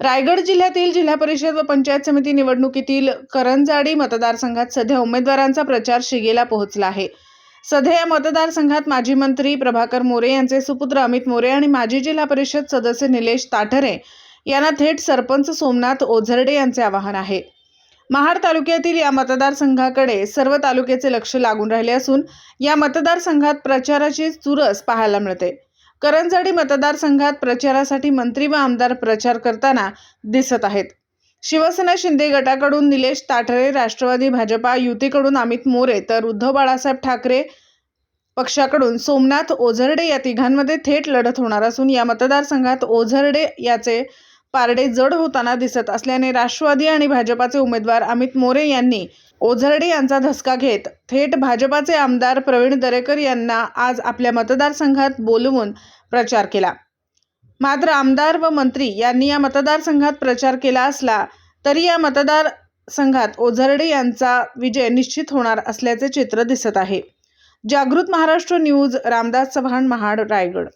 रायगड जिल्ह्यातील जिल्हा परिषद व पंचायत समिती निवडणुकीतील करंजाडी मतदारसंघात सध्या उमेदवारांचा प्रचार शिगेला पोहोचला आहे. सध्या या मतदारसंघात माजी मंत्री प्रभाकर मोरे यांचे सुपुत्र अमित मोरे आणि माजी जिल्हा परिषद सदस्य निलेश ताठरे यांना थेट सरपंच सोमनाथ ओझरडे यांचे आवाहन आहे. महाड तालुक्यातील या मतदारसंघाकडे सर्व तालुक्याचे लक्ष लागून राहिले असून या मतदारसंघात प्रचाराची चुरस पाहायला मिळते. करंजाडी मतदारसंघात प्रचारासाठी मंत्री व आमदार प्रचार करताना दिसत आहेत. शिवसेना शिंदे गटाकडून निलेश ताठरे राष्ट्रवादी भाजपा युतीकडून अमित मोरे तर उद्धव बाळासाहेब ठाकरे पक्षाकडून सोमनाथ ओझरडे या तिघांमध्ये थेट लढत होणार असून या मतदारसंघात ओझरडे याचे पारडे जड होताना दिसत असल्याने राष्ट्रवादी आणि भाजपाचे उमेदवार अमित मोरे यांनी ओझरडे यांचा धसका घेत थेट भाजपाचे आमदार प्रवीण दरेकर यांना आज आपल्या मतदारसंघात बोलवून प्रचार केला. मात्र आमदार व मंत्री यांनी या मतदारसंघात प्रचार केला असला तरी या मतदारसंघात ओझरडे यांचा विजय निश्चित होणार असल्याचे चित्र दिसत आहे. जागृत महाराष्ट्र न्यूज रामदास चव्हाण महाड रायगड.